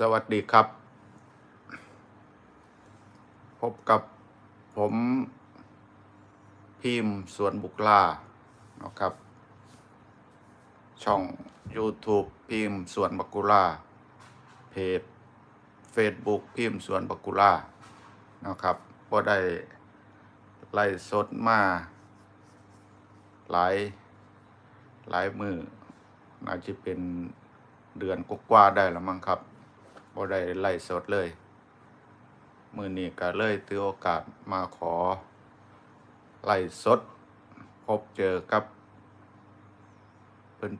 สวัสดีครับ พบกับผมพิมพ์สวนบุกลานะครับ ช่อง YouTube พิมพ์สวนบักุลาเพจ Facebook พิมพ์สวนบักุลานะครับก็ได้ไล่สดมา หลาย หลายมือน่าจะเป็นเดือนกว่าได้แล้วมั้งครับ บ่ได้ไล่สดเลย มือนี้ก็เลยถือโอกาสมาขอ ไล่สด พบเจอกับ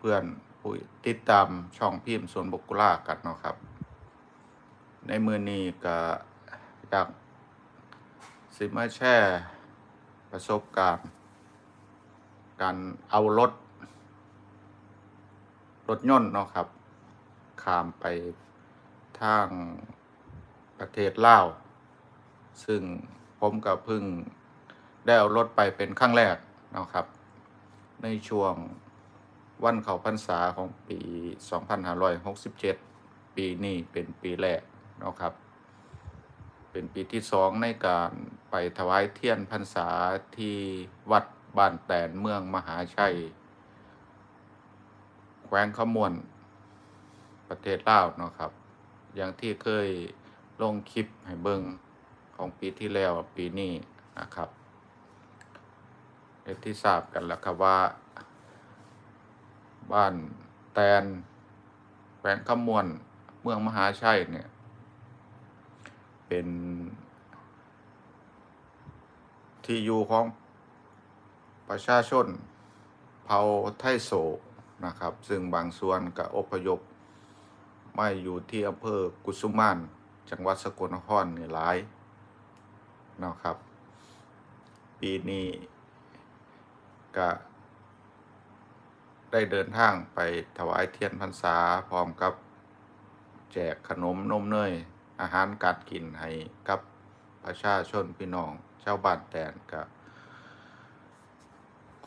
เพื่อนๆผู้ติดตามช่องพิมพ์สวนบกุล่ากันเนาะครับ ในมือนี้ก็อยากสิมาแชร์ประสบการณ์ การเอารถ รถยนต์เนาะครับ ข้ามไป ทางประเทศลาว ซึ่งผมก็เพิ่งได้เอารถไปเป็นครั้งแรกนะครับ ในช่วงวันเขาพรรษาของปี 2567 ปีนี้เป็นปีแรกนะครับ เป็นปีที่สองในการไปถวายเทียนพรรษาที่วัดบ้านแตนเมืองมหาชัย แขวงขมวนประเทศลาวนะครับ อย่างที่เคยลงคลิปให้เบิงของปีที่แล้วปีนี้นะครับที่ทราบกันแล้วครับว่า บ้านแตนแขวงขมวนเมืองมหาชัยเนี่ย เป็นที่อยู่ของประชาชนเผ่าไทโซนะครับ ซึ่งบางส่วนก็อพยพ มาอยู่ที่อำเภอกุสุมานจังหวัดสกลนครนี่หลายนะครับ ปีนี้ก็ได้เดินทางไปถวายเทียนพรรษาพร้อมกับแจกขนมนมเนย อาหารการกินให้กับประชาชนพี่น้องชาวบ้านแตนกับ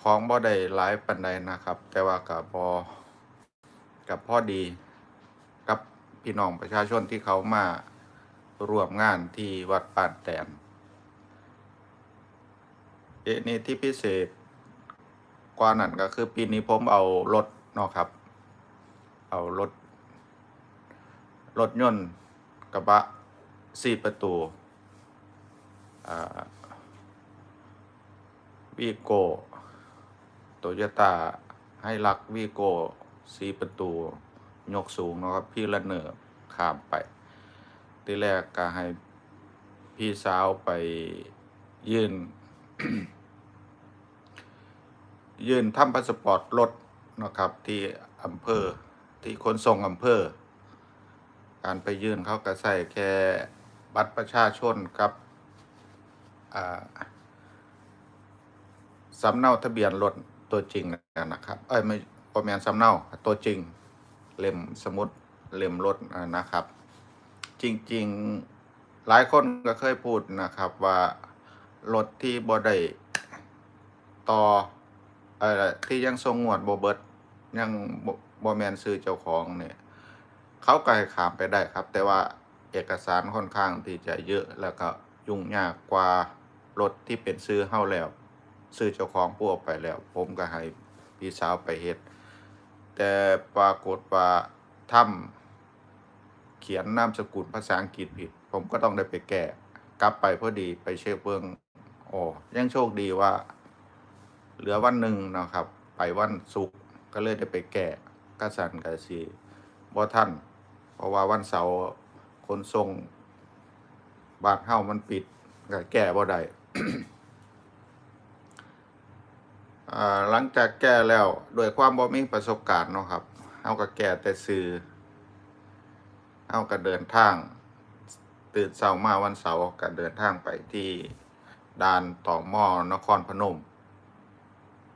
ของบ่ได้หลายปันใดนะครับ แต่ว่ากับบอกับพ่อดี กับพี่น้องประชาชนที่เขามาร่วมงานที่วัดป่านแตนเอะนี่ที่พิเศษกว่านั้นก็คือปีนี้ผมเอารถเนาะครับ เอารถรถยนต์กระบะสี่ประตูวีโก้โตโยต้าให้ลักวีโก้สี่ประตู ยกสูงเนาะครับ พี่ละเนอข้ามไป ที่แรกก็ให้พี่สาวไปยื่น ยื่นทำพาสปอร์ตรถนะครับที่อำเภอที่ขนส่งอำเภอ การไปยื่นเขาก็ใส่แค่บัตรประชาชนกับสำเนาทะเบียนรถตัวจริงนะครับ เอ้ยไม่ประมาณสำเนาตัวจริง เล่มสมุดเล่มรถนะครับ จริงๆหลายคนก็เคยพูดนะครับว่ารถที่บอได้ต่อเอ่อที่ยังทรงงวดบเบิร์ดยังบอแมนซื้อเจ้าของเนี่ยเขาก็ให้ขามไปได้ครับ แต่ว่าเอกสารค่อนข้างที่จะเยอะแล้วก็ยุ่งยากกว่ารถที่เป็นซื้อเฮาแล้ว ซื้อเจ้าของพวกไปแล้ว ผมก็ให้พี่สาวไปเฮ็ด แต่ปรากฏว่าทำเขียนนามสกุลภาษาอังกฤษผิด ผมก็ต้องได้ไปแก้กลับไปพอดีไปเช็คเบิ่งโอ้ยังโชคดีว่า เหลือวันหนึ่งนะครับ ไปวันศุกร์ก็เลยได้ไปแก้กสันกะสีบ่ท่าน เพราะว่าวันเสาร์คนส่งบ้านเฮามันปิดก็แก้บ่ได้ อ่า หลังจากแก้แล้วโดวยความบ่มีประสบการณ์เนาะครับเฮาก็แก้แต่ซื้อเฮาก็เดินทาง ตื่นเช้ามาวันเสาร์ก็เดินทางไปที่ด่านต่อมอนครพนม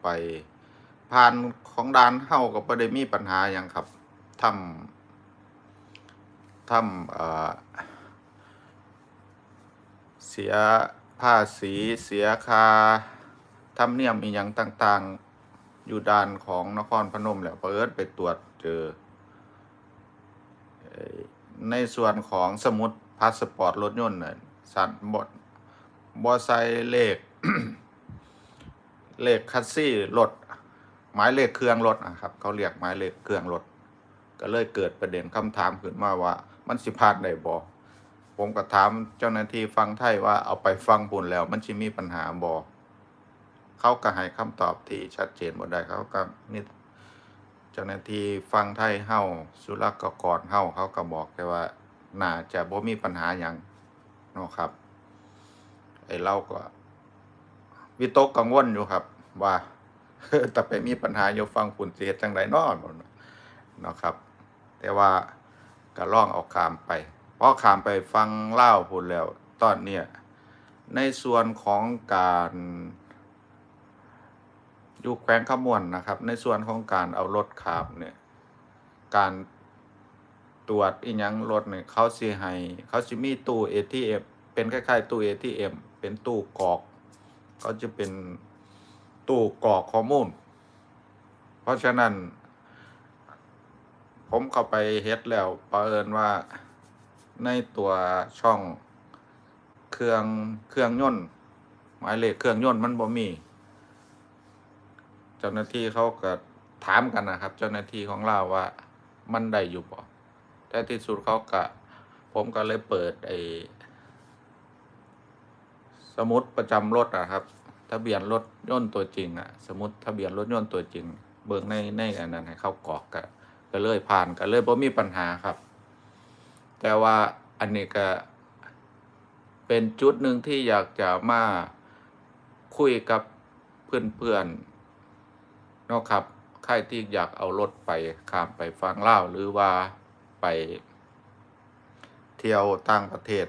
ไปผ่านของด่านเฮาก็บ่ได้มีปัญหาหยังครับทำทำเอ่อเสียภาษีเสียค่า ธรรมเนียมอีหยังต่าง ๆ อยู่ด่านของนครพนมแหล้วเปิดไปตรวจเจอ ในส่วนของสมุดพาสปอร์ตรถยนต์น่ะสันบดบอใส่เลข เลขคัสซี่รถหมายเลขเครื่องรถนะครับ เขาเรียกหมายเลขเครื่องรถก็เลยเกิดประเด็นคำถามขึ้นมาว่า มันสิพลาดได้บ่ผมก็ถามเจ้าหน้าที่ฟังไทยว่าเอาไปฟังปุ่นแล้ว มันสิมีปัญหาบ่ เขาก็ให้คำตอบที่ชัดเจนบ่ได้เขาก็มีเจ้าหน้าที่ฟังไทยเฮาสุรกกรเฮาเขาก็บอกแค่ว่าน่าจะบ่มีปัญหาหยังเนาะครับไอ้เราก็วิตกกังวลอยู่ครับ ว่าแต่ไปมีปัญหาอยู่ฟังปุ่นสิเฮ็ดจังไดเนาะเนาะครับ แต่ว่าก็ล่องเอาขามไปเพอขามไปฟังเล่าพูดแล้ว ตอนเนี้ยในส่วนของการ อยู่แขวงขมวนนะครับ ในส่วนของการเอารถขามเนี่ย การตรวจอีหยังรถเนี่ยเขาสิให้เขาสิมีตู้ ATM เป็นคล้ายๆตู้ ATM เป็นตู้กรอกเขาจะเป็นตู้กรอกข้อมูล เพราะฉะนั้น ผมเข้าไปเฮ็ดแล้วประเอิญว่าในตัวช่องเครื่องเครื่องยนต์หมายเลขเครื่องยนต์มันบ่มี จ้าหน้าที่เขาก็ถามกันนะครับ เจ้าหน้าที่ของเราว่ามันได้อยู่บ่แต่ที่สุดเขาก็ผมก็เลยเปิดไอ้สมุดประจำรถอะครับ ทะเบียนรถยนต์ตัวจริงอะสมุดทะเบียนรถยนต์ตัวจริง เบิ่งในในอันนั้นให้เขากรอกกันก็เลยผ่านก็เลยบ่มีปัญหาครับ แต่ว่าอันนี้ก็เป็นจุดหนึ่งที่อยากจะมาคุยกับเพื่อนๆ เนาะครับใครที่อยากเอารถไปข้ามไปฟังเล่าหรือว่าไป เที่ยวต่างประเทศ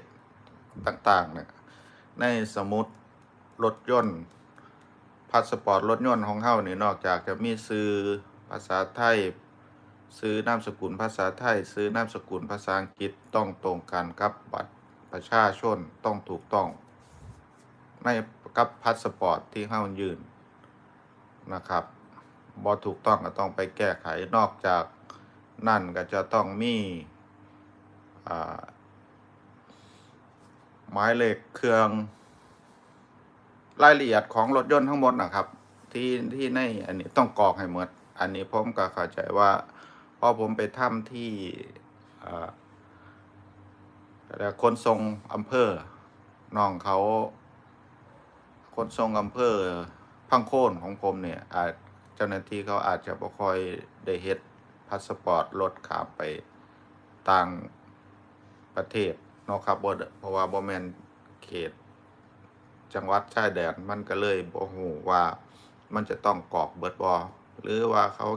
ต่างๆเนี่ยในสมุดรถยนต์พาสปอร์ตรถยนต์ของเฮานี่นอกจากจะมีซื้อภาษาไทยซื้อนามสกุลภาษาไทย ซื้อนามสกุลภาษาอังกฤษต้องตรงกันกับบัตรประชาชนต้องถูกต้อง ในกับพาสปอร์ตที่เฮายื่นนะครับ บ่ถูกต้องก็ต้องไปแก้ไขนอกจากนั่นก็จะต้องมีอ่าหมายเลขเครื่องรายละเอียดของรถยนต์ทั้งหมดนะครับ ที่ที่ในอันนี้ต้องกรอกให้หมด อันนี้ผมก็เข้าใจว่าพอผมไปทำที่แล้วคนทรงอำเภอน้องเขา คนทรงอำเภอพังโคนของผมเนี่ยอาจ เจ้าหน้าที่เขาอาจจะบ่ค่อยได้เฮ็ดพาสปอร์ตรถขามไปต่างประเทศเนาะครับบ่เพราะว่าบ่แม่นเขต จังหวัดชายแดนมันก็เลยบ่ฮู้ว่ามันจะต้องกรอกเบิดบ่หรือว่าเขา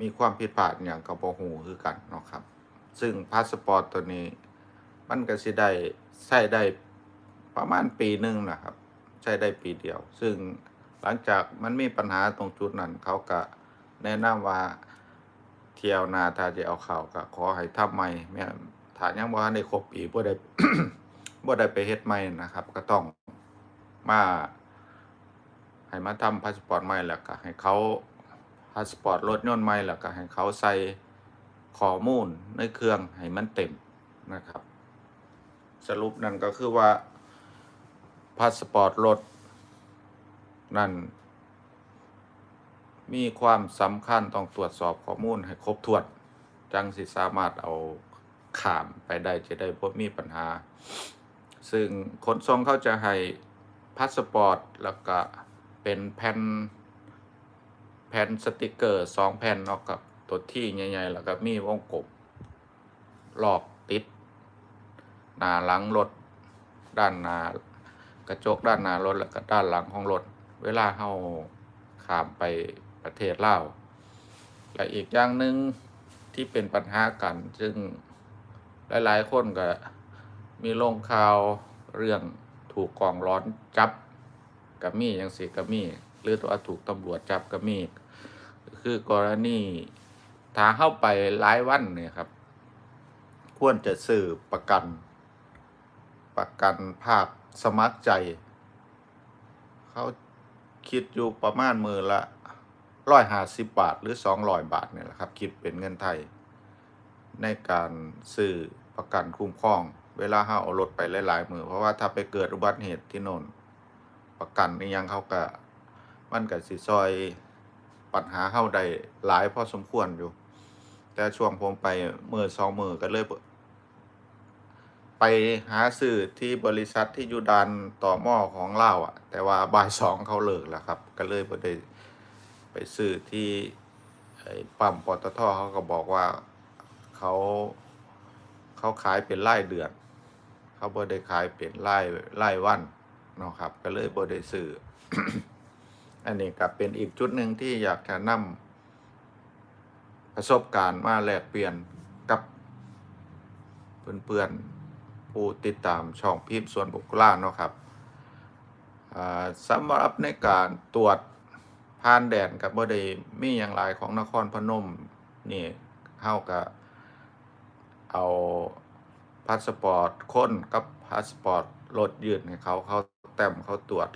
มีความผิดพลาดอย่างกับบ่ฮู้คือกันเนาะครับ ซึ่งพาสปอร์ตตัวนี้ มันก็สิได้ใช้ได้ประมาณปีหนึ่งนะครับ ใช้ได้ปีเดียว ซึ่ง หลังจากมันมีปัญหาตรงจุดนั้น เขาก็แนะนำว่าเที่ยวนาถ้าจะเอาเข้าก็ขอให้ทำใหม่แม่นถ้ายังบ่ทันได้ครบปีบ่ได้บ่ได้ไปเฮ็ดใหม่นะครับ ก็ต้องมาให้มาทำพาสปอร์ตใหม่แล้วก็ให้เขาพาสปอร์ตรถยนต์ใหม่แล้วก็ให้เขาใส่ข้อมูลในเครื่องให้มันเต็มนะครับ สรุปนั่นก็คือว่าพาสปอร์ตรถ นั่นมีความสำคัญต้องตรวจสอบข้อมูลให้ครบถ้วน จังสิสามารถเอาขามไปได้จะได้พบมีปัญหา ซึ่งขนส่งเขาจะให้พาสปอร์ต แล้วก็เป็นแผ่นแผ่นสติกเกอร์สองแผ่นเนาะกับตัวที่ใหญ่ๆแล้วก็มีวงกบรอบติด หน้าหลังรถด้านหน้ากระจกด้านหน้ารถแล้วก็ด้านหลังของรถ เวลาเฮาขามไปประเทศลาวและอีกอย่างหนึ่งที่เป็นปัญหากัน ซึ่งหลาย ๆ คนก็มีลงข่าวเรื่องถูกกองร้อนจับกับมีอย่างสิกับมีหรือตัวถูกตำรวจจับกับมีคือกรณีถ้าเข้าไปหลายวันเนี่ยครับ ควรจะซื้อประกัน ประกันภาคสมัครใจ เขา คิดอยู่ประมาณมือละร้อยห้าสิบบาทหรือสองร้อยบาทเนี่ยแหละครับ คิดเป็นเงินไทย ในการซื้อประกันคุ้มครอง เวลาเฮาเอารถไปหลายๆมือเพราะว่าถ้าไปเกิดอุบัติเหตุที่โน่นประกันนี่ยังเขาก็มันก็สิซอยปัญหาเฮาได้หลายพอสมควรอยู่ แต่ช่วงผมไปมือสองมือก็เลย ไปหาซื้อที่บริษัทที่อยู่ดานต่อหม้อของเล่าอะ แต่ว่าบ่ายสองเขาเลิกแล้วครับ ก็เลยบ่ได้ไปซื้อที่ปั๊มปตทเขาก็บอกว่าเขาเขาขายเป็นรายเดือน เขาบ่ได้ขายเป็นรายรายวันเนาะครับ ก็เลยบ่ได้ซื้ออันนี้ก็เป็นอีกจุดหนึ่งที่อยากจะนำประสบการณ์มาแลกเปลี่ยนกับเพื่อนๆ ผู้ติดตามช่องพิมพ์ส่วนบุคลาเนาะครับสำหรับในการตรวจผ่านแดนกับบ่ได้มีอย่างไรของนครพนมนี่เฮาก็เอาพาสปอร์ตค้นกับพาสปอร์ตรถยื่นให้เขาเขาแต้มเขาตรวจ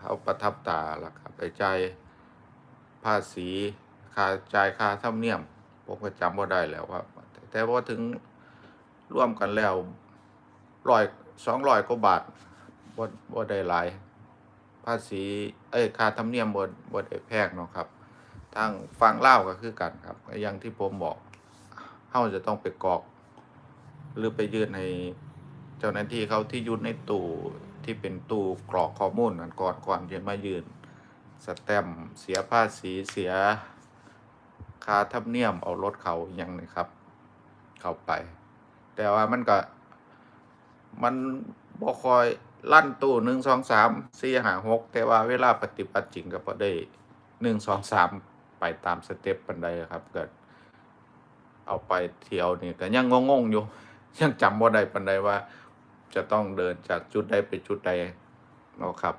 เขาประทับตาแล้วก็ไปจ่ายภาษีค่าจ่ายค่าธรรมเนียมผมก็จำบ่ได้แล้วว่าแต่ว่าถึงร่วมกันแล้ว ร้อยสองร้อยกว่าบาทบ่บ่ได้หลาย ภาษี เอ้ยค่าธรรมเนียมบ่บ่ได้แพงเนาะครับ ทางฝั่งลาวก็คือกันครับ อย่างที่ผมบอกเฮาจะต้องไปกรอก หรือไปยื่นให้เจ้าหน้าที่เขาที่ยู่ในตู้ที่เป็นตู้กรอกข้อมูลนั่นก่อนก่อนจะมายืนสแตมเสียภาษีเสียค่าธรรมเนียมเอารถเขาอหยังนี่ครับ เข้าไป แต่ว่ามันก็ มันบ่คอยลั่นตู้หนึ่งสองสามสี่หาหกแต่ว่าเวลาปฏิบัติจริงก็บ่ได้หนึ่งสองสามไปตามสเต็ปปันใดครับเกิดเอาไปเที่ยวนี่ก็ยังงงๆอยู่ ยังจำบ่ได้ปันใดว่า จะต้องเดินจากจุดใดไปจุดใดเนาะครับ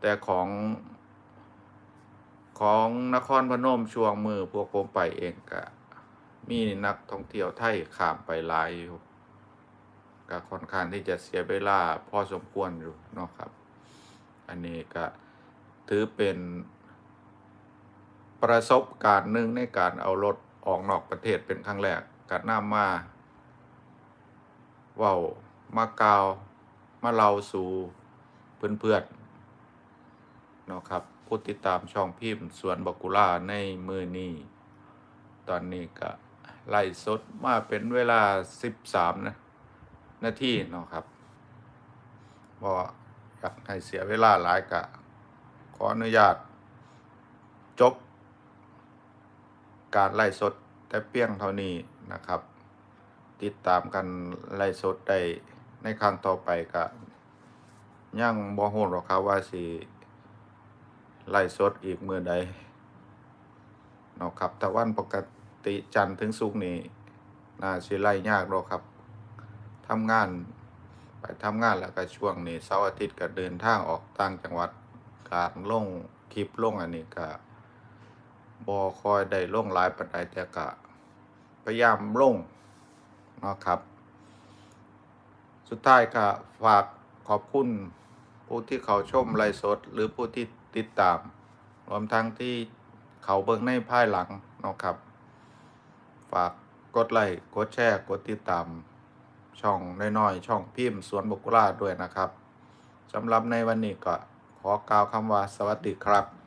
แต่ของของนครพนมช่วงมือพวกผมไปเองก็มีนักท่องเที่ยวไทยข้ามไปหลายอยู่ ก็ค่อนข้างที่จะเสียเวลาพอสมควรอยู่เนาะครับ อันนี้ก็ถือเป็นประสบการณ์หนึ่งในการเอารถออกนอกประเทศเป็นครั้งแรกก็นำมาเว้ามากาวมาเล่าสู่เพื่อนๆเนาะครับผู้ติดตามช่องพิมพ์สวนบากุล่าในมือนี้ ตอนนี้ก็ไล่สดมาเป็นเวลา 13 นะ นาทีเนาะครับบ่อยากให้เสียเวลาหลายกะ ขออนุญาต จบ การไล่สดแต่เพียงเท่านี้นะครับ ติดตามกันไล่สดได้ในครั้งต่อไปก็ยังบ่ฮู้หรอกครับว่าสิไล่สดอีกมือใดเนาะครับแต่วันปกติจันทร์ถึงศุกนี่น่าสิไล่ยากหรอกครับ ทำงาน ไปทำงานแล้วก็ช่วงนี้เสาร์อาทิตย์ก็เดินทางออกต่างจังหวัดการลงคลิปลงอันนี้ก็บ่คอยได้ลงหลายปานใดแต่ก็พยายามลงนะครับ สุดท้ายก็ฝากขอบคุณผู้ที่เขาชมไลฟ์สด หรือผู้ที่ติดตาม รวมทั้งที่เขาเบิ่งในภายหลังนะครับ ฝากกดไลค์กดแชร์ กดติดตาม ช่องน้อยๆช่องพิมพ์สวนบุกุลาด้วยนะครับสำหรับในวันนี้ก็ขอกล่าวคำว่าสวัสดีครับ